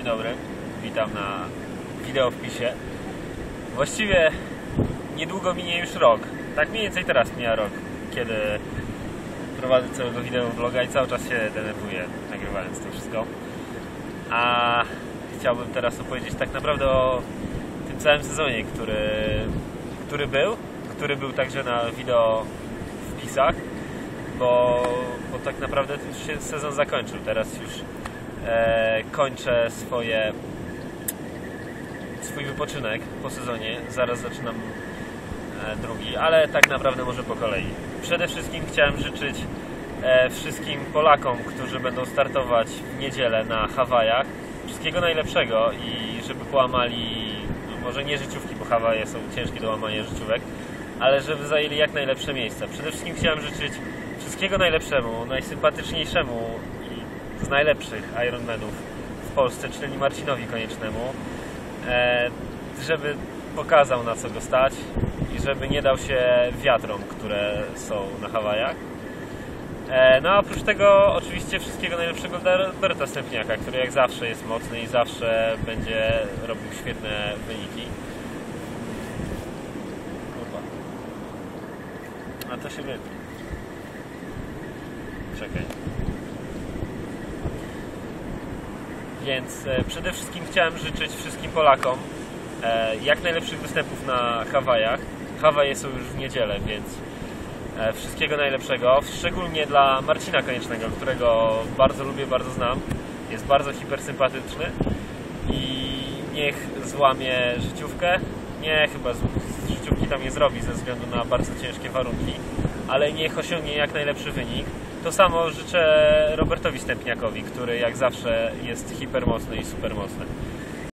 Dzień dobry, witam na wideo wpisie. Właściwie niedługo minie już rok. Tak mniej więcej teraz mija rok, kiedy prowadzę całego wideo vloga i cały czas się denerwuję nagrywając to wszystko. A chciałbym teraz opowiedzieć tak naprawdę o tym całym sezonie, który, który był, który był także na wideo wpisach, bo, bo tak naprawdę już się sezon zakończył. Teraz już e, kończę swoje swój wypoczynek po sezonie. Zaraz zaczynam e, drugi, ale tak naprawdę może po kolei. Przede wszystkim chciałem życzyć e, wszystkim Polakom, którzy będą startować w niedzielę na Hawajach, wszystkiego najlepszego i żeby połamali, no może nie życiówki, bo Hawaje są ciężkie do łamania życiówek, ale żeby zajęli jak najlepsze miejsca. Przede wszystkim chciałem życzyć wszystkiego najlepszemu, najsympatyczniejszemu z najlepszych Ironmanów w Polsce, czyli Marcinowi Koniecznemu, e, żeby pokazał na co go stać i żeby nie dał się wiatrom, które są na Hawajach. E, No a oprócz tego oczywiście wszystkiego najlepszego dla Roberta Stępniaka, który jak zawsze jest mocny i zawsze będzie robił świetne wyniki. A to się wytnie. Czekaj. Więc e, przede wszystkim chciałem życzyć wszystkim Polakom e, jak najlepszych występów na Hawajach. Hawaje są już w niedzielę, więc e, wszystkiego najlepszego. Szczególnie dla Marcina Koniecznego, którego bardzo lubię, bardzo znam. Jest bardzo hipersympatyczny i niech złamie życiówkę. Nie, chyba z, życiówki tam nie zrobi ze względu na bardzo ciężkie warunki, ale niech osiągnie jak najlepszy wynik. To samo życzę Robertowi Stępniakowi, który jak zawsze jest hipermocny i supermocny.